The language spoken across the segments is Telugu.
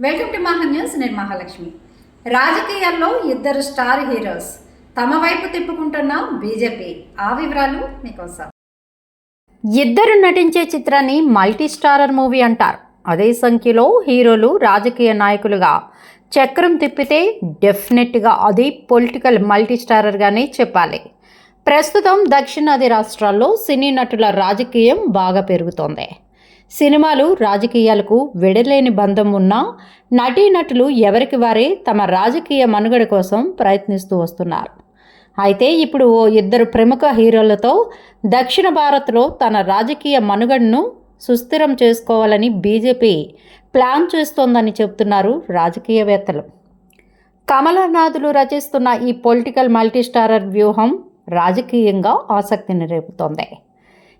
వెల్కమ్ టు మహా న్యూస్ నేను మహాలక్ష్మి. రాజకీయాల్లో ఇద్దరు స్టార్ హీరోస్ తమ వైపు తిప్పుకుంటున్న బీజేపీ. ఆ వివరాలు మీకోసం. ఇద్దరు నటించే చిత్రాన్ని మల్టీ స్టారర్ మూవీ అంటారు. అదే సంఖ్యలో హీరోలు రాజకీయ నాయకులుగా చక్రం తిప్పితే డెఫినెట్గా అది పొలిటికల్ మల్టీ స్టారర్గానే చెప్పాలి. ప్రస్తుతం దక్షిణాది రాష్ట్రాల్లో సినీ నటుల రాజకీయం బాగా పెరుగుతోంది. సినిమాలు రాజకీయాలకు విడలేని బంధం ఉన్నా నటీనటులు ఎవరికి వారే తమ రాజకీయ మనుగడ కోసం ప్రయత్నిస్తూ వస్తున్నారు. అయితే ఇప్పుడు ఓ ఇద్దరు ప్రముఖ హీరోలతో దక్షిణ భారత్లో తన రాజకీయ మనుగడను సుస్థిరం చేసుకోవాలని బీజేపీ ప్లాన్ చేస్తోందని చెబుతున్నారు రాజకీయవేత్తలు. కమలనాథులు రచిస్తున్న ఈ పొలిటికల్ మల్టీస్టారర్ వ్యూహం రాజకీయంగా ఆసక్తిని రేపుతోంది.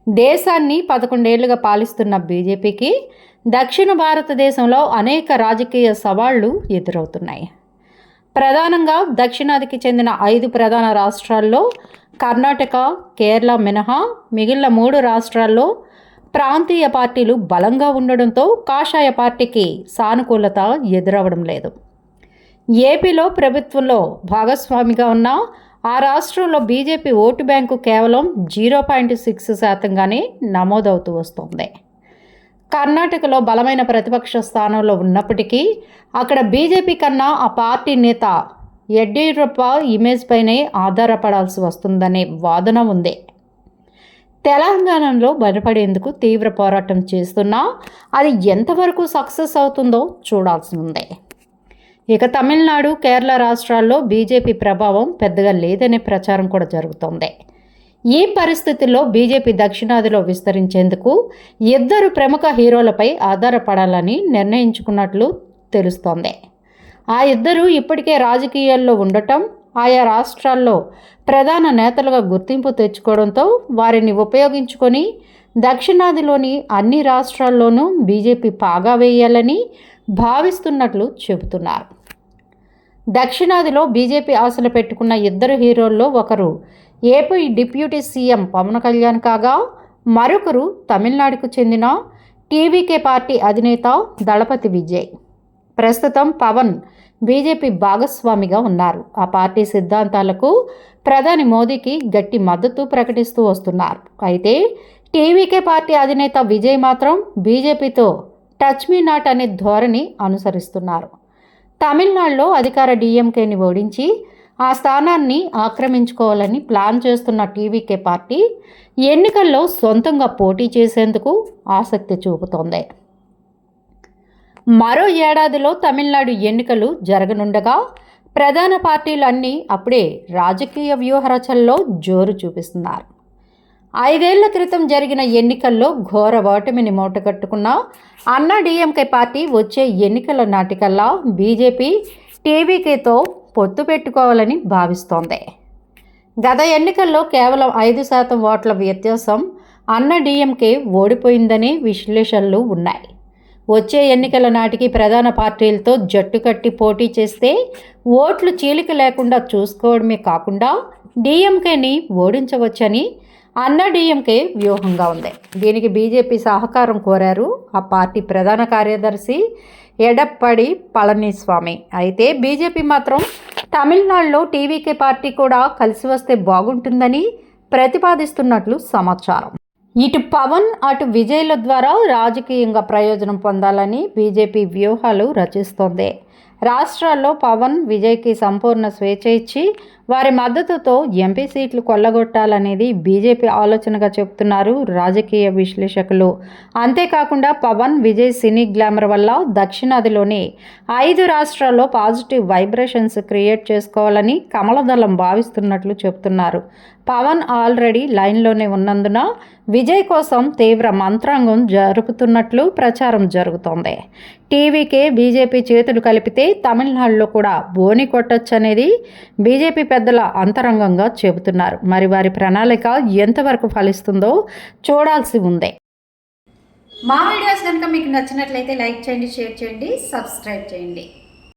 దేశాన్ని పదకొండేళ్ళుగా పాలిస్తున్న బీజేపీకి దక్షిణ భారతదేశంలో అనేక రాజకీయ సవాళ్ళు ఎదురవుతున్నాయి. ప్రధానంగా దక్షిణాదికి చెందిన ఐదు ప్రధాన రాష్ట్రాల్లో కర్ణాటక కేరళ మినహా మిగిలిన మూడు రాష్ట్రాల్లో ప్రాంతీయ పార్టీలు బలంగా ఉండడంతో కాషాయ పార్టీకి సానుకూలత ఎదురవడం లేదు. ఏపీలో ప్రభుత్వంలో భాగస్వామిగా ఉన్న ఆ రాష్ట్రంలో బీజేపీ ఓటు బ్యాంకు కేవలం జీరో పాయింట్ సిక్స్ శాతంగానే నమోదవుతూ వస్తుంది. కర్ణాటకలో బలమైన ప్రతిపక్ష స్థానంలో ఉన్నప్పటికీ అక్కడ బీజేపీ కన్నా ఆ పార్టీ నేత యడ్యూరప్ప ఇమేజ్ పైనే ఆధారపడాల్సి వస్తుందనే వాదన ఉంది. తెలంగాణలో బలపడేందుకు తీవ్ర పోరాటం చేస్తున్నా అది ఎంతవరకు సక్సెస్ అవుతుందో చూడాల్సి ఉంది. ఇక తమిళనాడు కేరళ రాష్ట్రాల్లో బీజేపీ ప్రభావం పెద్దగా లేదనే ప్రచారం కూడా జరుగుతోంది. ఈ పరిస్థితుల్లో బీజేపీ దక్షిణాదిలో విస్తరించేందుకు ఇద్దరు ప్రముఖ హీరోలపై ఆధారపడాలని నిర్ణయించుకున్నట్లు తెలుస్తోంది. ఆ ఇద్దరు ఇప్పటికే రాజకీయాల్లో ఉండటం ఆయా రాష్ట్రాల్లో ప్రధాన నేతలుగా గుర్తింపు తెచ్చుకోవడంతో వారిని ఉపయోగించుకొని దక్షిణాదిలోని అన్ని రాష్ట్రాల్లోనూ బీజేపీ పాగా వేయాలని భావిస్తున్నట్లు చెబుతున్నారు. దక్షిణాదిలో బీజేపీ ఆశలు పెట్టుకున్న ఇద్దరు హీరోల్లో ఒకరు AP deputy CM Pawan Kalyan కాగా మరొకరు తమిళనాడుకు చెందిన టీవీకే పార్టీ అధినేత దళపతి విజయ్. ప్రస్తుతం పవన్ బీజేపీ భాగస్వామిగా ఉన్నారు. ఆ పార్టీ సిద్ధాంతాలకు ప్రధాని మోదీకి గట్టి మద్దతు ప్రకటిస్తూ వస్తున్నారు. అయితే టీవీకే పార్టీ అధినేత విజయ్ మాత్రం బీజేపీతో టచ్ మీ నాట్ అనే ధోరణి అనుసరిస్తున్నారు. తమిళనాడులో అధికార డిఎంకేని ఓడించి ఆ స్థానాన్ని ఆక్రమించుకోవాలని ప్లాన్ చేస్తున్న టీవీకే పార్టీ ఎన్నికల్లో సొంతంగా పోటీ చేసేందుకు ఆసక్తి చూపుతోంది. మరో ఏడాదిలో తమిళనాడు ఎన్నికలు జరగనుండగా ప్రధాన పార్టీలు అన్నీ అప్పుడే రాజకీయ వ్యూహరచనలో జోరు చూపిస్తున్నారు. ఐదేళ్ళ క్రితం జరిగిన ఎన్నికల్లో ఘోర ఓటమిని మూటగట్టుకున్న. అన్నా డిఎంకే పార్టీ వచ్చే ఎన్నికల నాటికల్లా బీజేపీ టీవీకేతో పొత్తు పెట్టుకోవాలని భావిస్తోంది. గత ఎన్నికల్లో కేవలం ఐదు శాతం ఓట్ల వ్యత్యాసం అన్న డిఎంకే ఓడిపోయిందనే విశ్లేషణలు ఉన్నాయి. వచ్చే ఎన్నికల నాటికి ప్రధాన పార్టీలతో జట్టు కట్టి పోటీ చేస్తే ఓట్లు చీలిక లేకుండా చూసుకోవడమే కాకుండా డిఎంకేని ఓడించవచ్చని అన్న డిఎంకే వ్యూహంగా ఉంది. దీనికి బీజేపీ సహకారం కోరారు ఆ పార్టీ ప్రధాన కార్యదర్శి ఎడప్పడి పళనిస్వామి. అయితే బీజేపీ మాత్రం తమిళనాడులో టీవీకే పార్టీ కూడా కలిసి వస్తే బాగుంటుందని ప్రతిపాదిస్తున్నట్లు సమాచారం. ఇటు పవన్ అటు విజయ్ల ద్వారా రాజకీయంగా ప్రయోజనం పొందాలని బీజేపీ వ్యూహాలు రచిస్తోంది. రాష్ట్రాల్లో పవన్ విజయ్కి సంపూర్ణ స్వేచ్ఛ ఇచ్చి వారి మద్దతుతో ఎంపీ సీట్లు కొల్లగొట్టాలనేది బీజేపీ ఆలోచనగా చెబుతున్నారు రాజకీయ విశ్లేషకులు. అంతేకాకుండా పవన్ విజయ్ సినీ గ్లామర్ వల్ల దక్షిణాదిలోని ఐదు రాష్ట్రాల్లో పాజిటివ్ వైబ్రేషన్స్ క్రియేట్ చేసుకోవాలని కమలదళం భావిస్తున్నట్లు చెబుతున్నారు. పవన్ ఆల్రెడీ లైన్లోనే ఉన్నందున విజయ్ కోసం తీవ్ర మంత్రాంగం జరుపుతున్నట్లు ప్రచారం జరుగుతోంది. టీవీకే బీజేపీ చేతులు కలిపితే తమిళనాడులో కూడా బోని కొట్టొచ్చనేది బీజేపీ పెద్ద పెద్దల అంతరంగంగా చెబుతున్నారు. మరి వారి ప్రణాళిక ఎంతవరకు ఫలిస్తుందో చూడాల్సి ఉంది. మా వీడియోస్ కనుక మీకు నచ్చినట్లయితే లైక్ చేయండి షేర్ చేయండి సబ్స్క్రైబ్ చేయండి.